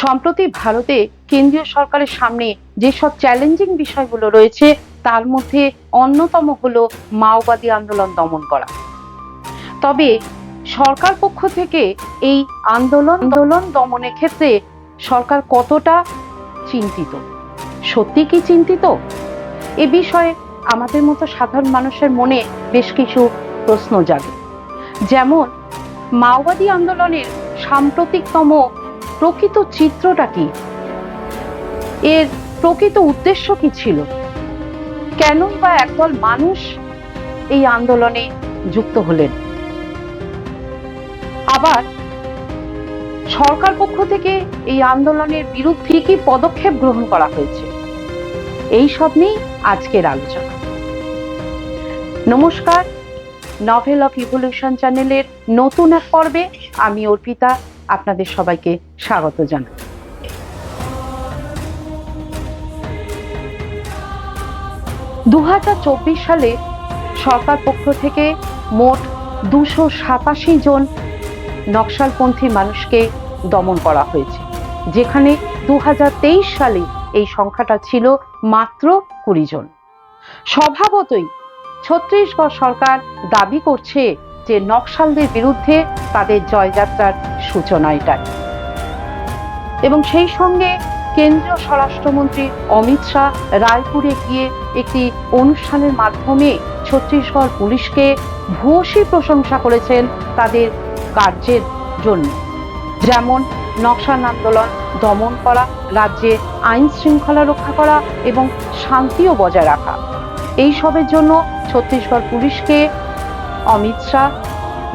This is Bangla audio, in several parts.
সম্প্রতি ভারতে কেন্দ্রীয় সরকারের সামনে যেসব চ্যালেঞ্জিং বিষয়গুলো রয়েছে, তার মধ্যে অন্যতম হলো মাওবাদী আন্দোলন দমন করা। তবে সরকার পক্ষ থেকে এই আন্দোলন আন্দোলন দমনের ক্ষেত্রে সরকার কতটা চিন্তিত? সত্যি কি চিন্তিত? এ বিষয়ে আমাদের মতো সাধারণ মানুষের মনে বেশ কিছু প্রশ্ন জাগে। যেমন, মাওবাদী আন্দোলনের সাম্প্রতিকতম প্রকৃত চিত্রটা কি? এর প্রকৃত উদ্দেশ্য কি ছিল? কেনই বা একদল মানুষ এই আন্দোলনে যুক্ত হলেন? আবার সরকার পক্ষ থেকে এই আন্দোলনের বিরুদ্ধে কি পদক্ষেপ গ্রহণ করা হয়েছে? এই সব নিয়েই আজকের আলোচনা। নমস্কার নভেল অফ ইভলিউশন চ্যানেলের নতুন এক পর্বে আমি অর্পিতা আপনাদের সবাইকে স্বাগত জানাই। দু সালে সরকার পক্ষ থেকে মোট দুশো সাতাশি জন নকশালপন্থী মানুষকে দমন করা হয়েছে, যেখানে দু হাজার তেইশ সালে এই সংখ্যাটা ছিল মাত্র কুড়ি জন। স্বভাবতই ছত্তিশগড় সরকার দাবি করছে যে নকশালদের বিরুদ্ধে তাদের জয়যাত্রার সূচনা এটাই এবং সেই সঙ্গে কেন্দ্রীয় স্বরাষ্ট্রমন্ত্রী অমিত শাহ রায়পুরে গিয়ে একটি অনুষ্ঠানের মাধ্যমে ছত্তিশগড় পুলিশকে ভূয়সী প্রশংসা করেছেন তাদের কার্যের জন্য। যেমন নকশাল আন্দোলন, দমন করা, রাজ্যে আইন শৃঙ্খলা রক্ষা করা এবং শান্তিও বজায় রাখা। এই সবের জন্য ছত্তিশগড় পুলিশকে অমিত শাহ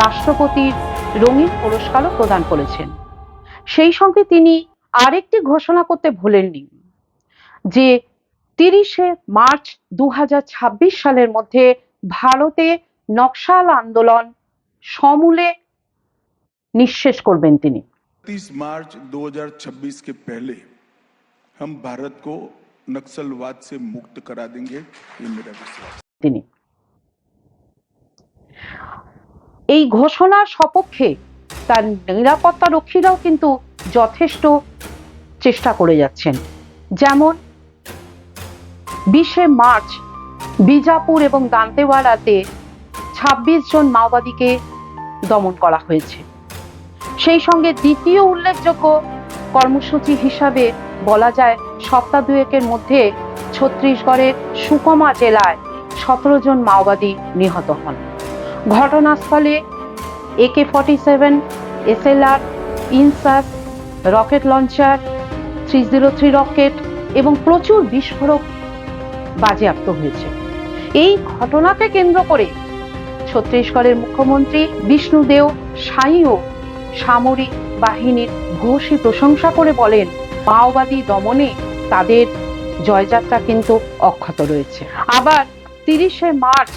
রাষ্ট্রপতির রঙিন পুরস্কারও প্রদান করেছেন সেই সঙ্গে তিনি আরেকটি ঘোষণা করতে ভুলেননি যে তিরিশে মার্চ দু সালের মধ্যে ভারতে নকশাল আন্দোলন সমূলে নিঃশেষ করবেন তিনি 30 मार्च 2026 के पहले हम भारत को नक्सलवाद से मुक्त करा देंगे ये मेरा विश्वास এই ঘোষণার সপক্ষে তার নিরাপত্তা রক্ষীরাও কিন্তু যথেষ্ট চেষ্টা করে যাচ্ছেন। যেমন বিশে মার্চ বিজাপুর এবং দান্তেওয়াড়াতে ছাব্বিশ জন মাওবাদীকে দমন করা হয়েছে। সেই সঙ্গে দ্বিতীয় উল্লেখযোগ্য কর্মসূচি হিসাবে বলা যায় সপ্তাহ দুয়েকের মধ্যে ছত্তিশগড়ের সুকমা জেলায় সতেরো জন মাওবাদী নিহত হন। ঘটনাস্থলে AK forty seven SLR INSAS rocket launcher three zero three rocket এবং প্রচুর বিস্ফোরক বাজেয়াপ্ত হয়েছে। এই ঘটনাকে কেন্দ্র করে ছত্তিশগড়ের মুখ্যমন্ত্রী বিষ্ণুদেও সাইও সামরিক বাহিনীর ভূয়সী প্রশংসা করে বলেন, মাওবাদী দমনে তাদের জয়যাত্রা কিন্তু অক্ষত রয়েছে। আবার তিরিশে মার্চ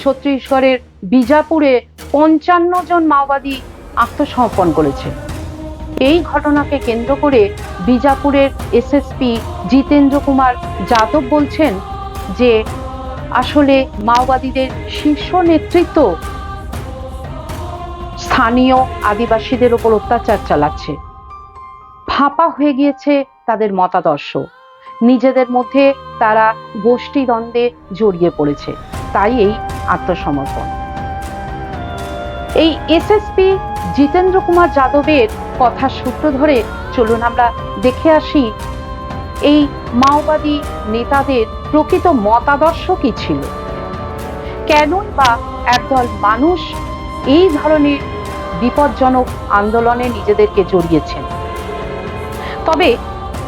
ছত্তিশগড়ের বিজাপুরে পঞ্চান্ন জন মাওবাদী আত্মসমর্পণ করেছে। এই ঘটনাকে কেন্দ্র করে বিজাপুরের এসএসপি জিতেন্দ্র কুমার যাদব বলছেন যে, আসলে মাওবাদীদের শীর্ষ নেতৃত্ব স্থানীয় আদিবাসীদের ওপর অত্যাচার চালাচ্ছে। ফাঁপা হয়ে গিয়েছে তাদের মতাদর্শ। নিজেদের মধ্যে তারা গোষ্ঠী দ্বন্দ্বে জড়িয়ে পড়েছে। তাই এই আত্মসমর্পণ। এই এসএসপি জিতেন্দ্র কুমার যাদবের কথা সূত্র ধরে চলুন আমরা দেখে আসি, এই মাওবাদী নেতাদের প্রকৃত মতাদর্শ কি ছিল? কেনই বা একদল মানুষ এই ধরনের বিপজ্জনক আন্দোলনে নিজেদেরকে জড়িয়েছেন। তবে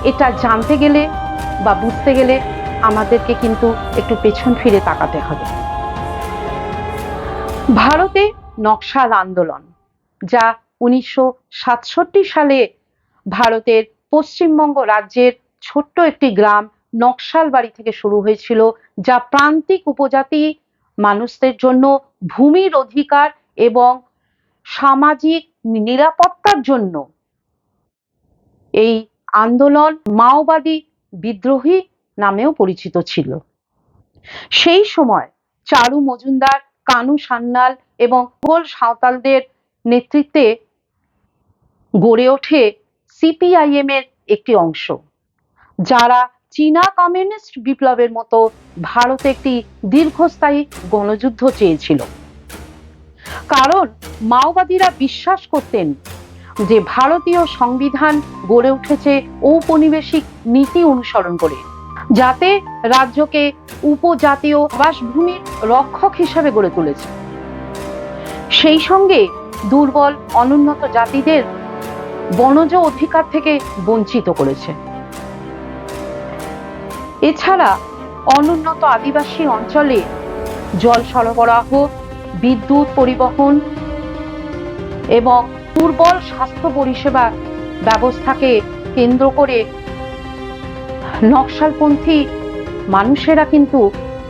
এটা জানতে গেলে বা বুঝতে গেলে আমাদেরকে কিন্তু একটু পেছন ফিরে তাকাতে হবে। ভারতে নকশাল আন্দোলন, যা উনিশশো সাতষট্টি সালে ভারতের পশ্চিমবঙ্গ রাজ্যের ছোট্ট একটি গ্রাম নকশাল বাড়ি থেকে শুরু হয়েছিল, যা প্রান্তিক উপজাতি মানুষদের জন্য ভূমির অধিকার এবং সামাজিক নিরাপত্তার জন্য। এই আন্দোলন মাওবাদী বিদ্রোহী নামেও পরিচিত ছিল। সেই সময় চারু মজুমদার কানু সান্যাল এবং গোল সাঁওতালদের নেতৃত্বে গড়ে ওঠে সিপিআইএম এর একটি অংশ। যারা চীনা কমিউনিস্ট বিপ্লবের মতো ভারতে একটি দীর্ঘস্থায়ী গণযুদ্ধ চেয়েছিল। কারণ মাওবাদীরা বিশ্বাস করতেন যে ভারতীয় সংবিধান গড়ে উঠেছে ঔপনিবেশিক নীতি অনুসরণ করে। যাতে রাজ্যকে উপজাতীয় বাসভূমির রক্ষক হিসাবে গড়ে তুলেছে। সেই সঙ্গে দুর্বল, অনুন্নত জাতিদের বনজ অধিকার থেকে বঞ্চিত করেছে। এছাড়া অনুন্নত আদিবাসী অঞ্চলে জল সরবরাহ, বিদ্যুৎ পরিবহন এবং দুর্বল স্বাস্থ্য পরিষেবা ব্যবস্থাকে কেন্দ্র করে নকশালপন্থী মানুষেরা কিন্তু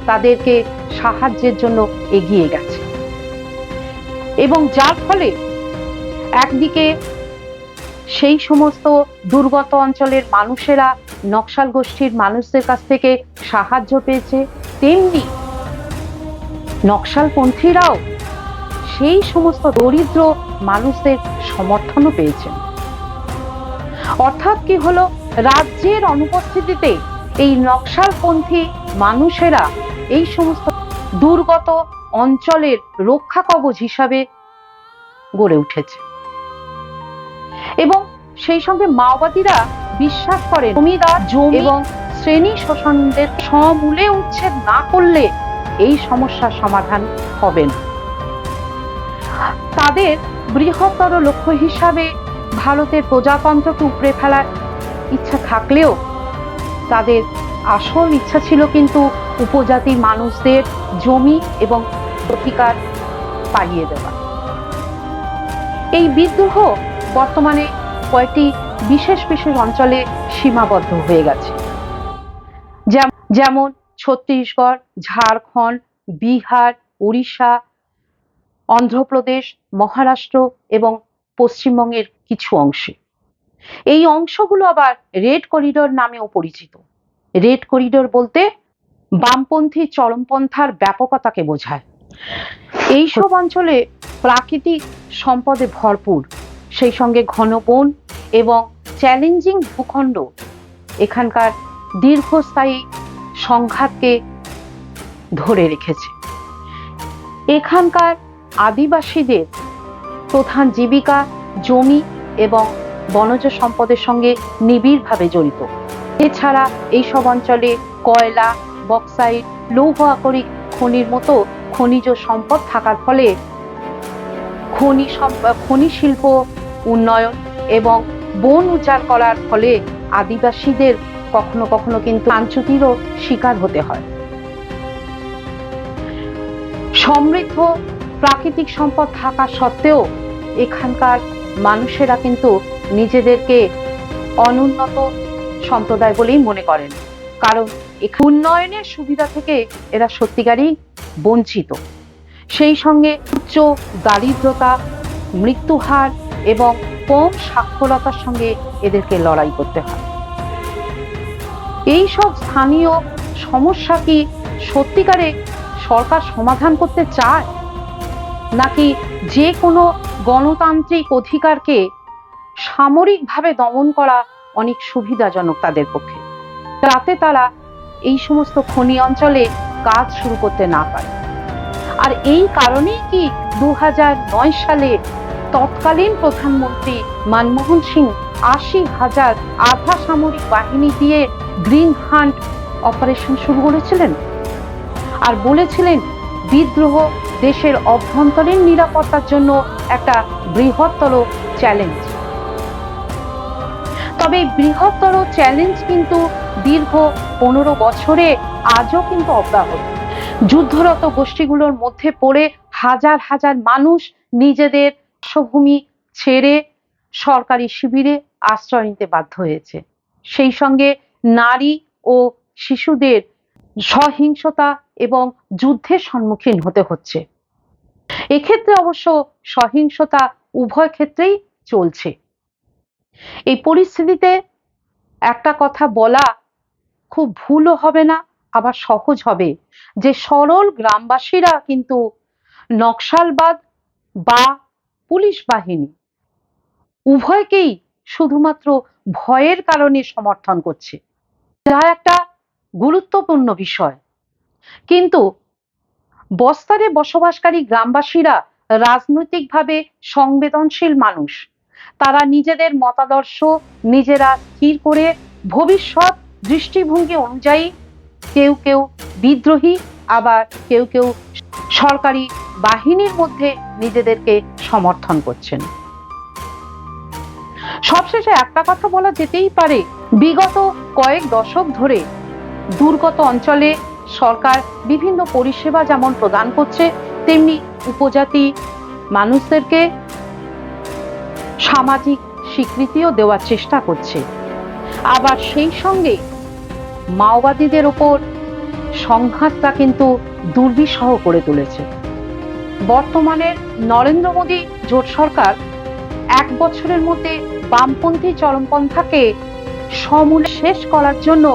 তাদেরকে সাহায্যের জন্য এগিয়ে গেছে। এবং যার ফলে একদিকে সেই সমস্ত দুর্গত অঞ্চলের মানুষেরা নকশাল গোষ্ঠীর মানুষদের কাছ থেকে সাহায্য পেয়েছে, তেমনি নকশালপন্থীরাও সেই সমস্ত দরিদ্র মানুষদের সমর্থনও পেয়েছেন। অর্থাৎ কি হলো? রাজ্যের অনুপস্থিতিতে এই নকশালপন্থী মানুষেরা এই সমস্ত দুর্গত অঞ্চলের রক্ষা কবচ হিসাবে গড়ে উঠেছে। এবং সেই সঙ্গে মাওবাদীরা বিশ্বাস করেন জমিদার জমি এবং শ্রেণি শোষণদের সমূলে উচ্ছেদ না করলে এই সমস্যার সমাধান হবে না। তাদের বৃহত্তর লক্ষ্য হিসাবে ভারতের প্রজাতন্ত্রকে উপড়ে ফেলার ইচ্ছা থাকলেও তাদের আসল ইচ্ছা ছিল কিন্তু উপজাতির মানুষদের জমি এবং অধিকার পালিয়ে দেওয়া। এই বিদ্রোহ বর্তমানে কয়েকটি বিশেষ বিশেষ অঞ্চলে সীমাবদ্ধ হয়ে গেছে। যেম- যেমন ছত্তিশগড়, ঝাড়খণ্ড, বিহার, উড়িষ্যা, অন্ধ্রপ্রদেশ, মহারাষ্ট্র এবং পশ্চিমবঙ্গের কিছু অংশে। এই অংশগুলো আবার রেড করিডোর নামেও পরিচিত। রেড করিডোর বলতে বামপন্থী চরমপন্থার ব্যাপকতাকে বোঝায়। এইসব অঞ্চলে প্রাকৃতিক সম্পদে ভরপুর, সেই সঙ্গে ঘন বন এবং চ্যালেঞ্জিং ভূখণ্ড, এখানকার দীর্ঘস্থায়ী সংঘাতকে ধরে রেখেছে। এখানকার আদিবাসীদের প্রধান জীবিকা জমি এবং বনজ সম্পদের সঙ্গে নিবিড়ভাবে জড়িত। এছাড়া এইসব অঞ্চলে কয়লা, বক্সাইট, লৌহ আকরিক খনির মতো খনিজ সম্পদ থাকার ফলে খনি খনি শিল্প, উন্নয়ন এবং বন উজাড় করার ফলে আদিবাসীদের কখনো কখনো কিন্তু লাঞ্ছুতিরও শিকার হতে হয়। সমৃদ্ধ প্রাকৃতিক সম্পদ থাকা সত্ত্বেও এখানকার মানুষেরা কিন্তু নিজেদেরকে অনুন্নত সম্প্রদায় বলেই মনে করেন। কারণ উন্নয়নের সুবিধা থেকে এরা সত্যিকারই বঞ্চিত। সেই সঙ্গে উচ্চ দারিদ্রতা, মৃত্যুহার এবং কম সাক্ষরতার সঙ্গে এদেরকে লড়াই করতে হয়। এই সব স্থানীয় সমস্যা কি সত্যিকারে সরকার সমাধান করতে চায়? নাকি যে কোনো গণতান্ত্রিক অধিকারকে সামরিকভাবে দমন করা অনেক সুবিধাজনক তাদের পক্ষে। তাতে তারা এই সমস্ত খনি অঞ্চলে কাজ শুরু করতে না পারে। আর এই কারণেই কি দু সালে তৎকালীন প্রধানমন্ত্রী মনমোহন সিং আশি হাজার আধা সামরিক বাহিনী দিয়ে গ্রিন হান্ট অপারেশন শুরু করেছিলেন? আর বলেছিলেন বিদ্রোহ দেশের অভ্যন্তরীণ নিরাপত্তার জন্য একটা বৃহত্তর চ্যালেঞ্জ। তবে বৃহত্তর চ্যালেঞ্জ কিন্তু দীর্ঘ পনেরো বছরে আজও কিন্তু অব্যাহত। যুদ্ধরত গোষ্ঠীগুলোর মধ্যে পড়ে হাজার হাজার মানুষ নিজেদের বাসভূমি ছেড়ে সরকারি শিবিরে আশ্রয় নিতে বাধ্য হয়েছে। সেই সঙ্গে নারী ও শিশুদের সহিংসতা এবং যুদ্ধের সম্মুখীন হতে হচ্ছে। এক্ষেত্রে অবশ্য সহিংসতা উভয় ক্ষেত্রেই চলছে। এই পরিস্থিতিতে একটা কথা বলা খুব ভুলও হবে না, আবার সহজ হবে। যে সরল গ্রামবাসীরা কিন্তু নকশালবাদ বা পুলিশ বাহিনী উভয়কেই শুধুমাত্র ভয়ের কারণে সমর্থন করছে। যা একটা গুরুত্বপূর্ণ বিষয়। কিন্তু বস্তারে বসবাসকারী গ্রামবাসীরা রাজনৈতিকভাবে সংবেদনশীল মানুষ। তারা নিজেদের মতাদর্শ নিজেরা স্থির করে ভবিষ্যৎ দৃষ্টিভঙ্গি অনুযায়ী কেউ কেউ বিদ্রোহী, আবার কেউ কেউ সরকারি বাহিনীর মধ্যে নিজেদেরকে সমর্থন করছেন। সবশেষে একটা কথা বলা যেতেই পারে, বিগত কয়েক দশক ধরে দুর্গত অঞ্চলে সরকার বিভিন্ন পরিষেবা যেমন প্রদান করছে, তেমনি উপজাতি মানুষদেরকে সামাজিক স্বীকৃতিও দেওয়ার চেষ্টা করছে। আবার সেই সঙ্গে মাওবাদীদের ওপর সংঘাতটা কিন্তু দুর্বিষহ করে তুলেছে। বর্তমানের নরেন্দ্র মোদী জোট সরকার এক বছরের মধ্যে বামপন্থী চরমপন্থাকে সমূলে শেষ করার জন্য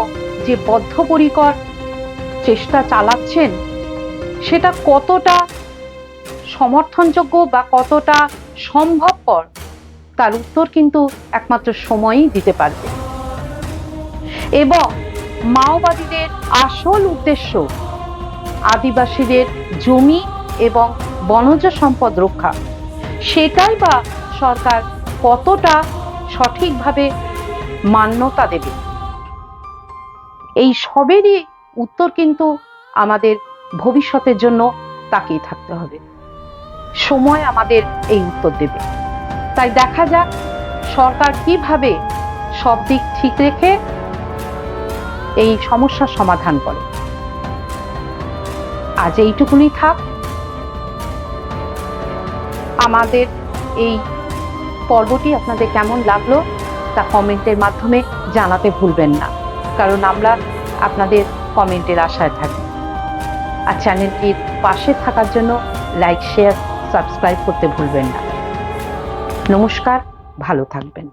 যে বদ্ধপরিকর চেষ্টা চালাচ্ছেন, সেটা কতটা সমর্থনযোগ্য বা কতটা সম্ভবপর তার উত্তর কিন্তু একমাত্র সময়ই দিতে পারবে। এবং মাওবাদীদের আসল উদ্দেশ্য আদিবাসীদের জমি এবং বনজ সম্পদ রক্ষা। সেটাই বা সরকার কতটা সঠিকভাবে মান্যতা দেবে। এই সবেরই উত্তর কিন্তু আমাদের ভবিষ্যতের জন্য তাকিয়ে থাকতে হবে। সময় আমাদের এই উত্তর দেবে। তাই দেখা যাক সরকার কীভাবে সব দিক ঠিক রেখে এই সমস্যার সমাধান করে। আজ এইটুকুনি থাক। আমাদের এই পর্বটি আপনাদের কেমন লাগল তা কমেন্টের মাধ্যমে জানাতে ভুলবেন না, কারণ আমরা আপনাদের কমেন্টের আশায় থাকি। আর চ্যানেলটির পাশে থাকার জন্য লাইক, শেয়ার, সাবস্ক্রাইব করতে ভুলবেন না। নমস্কার ভালো থাকবেন।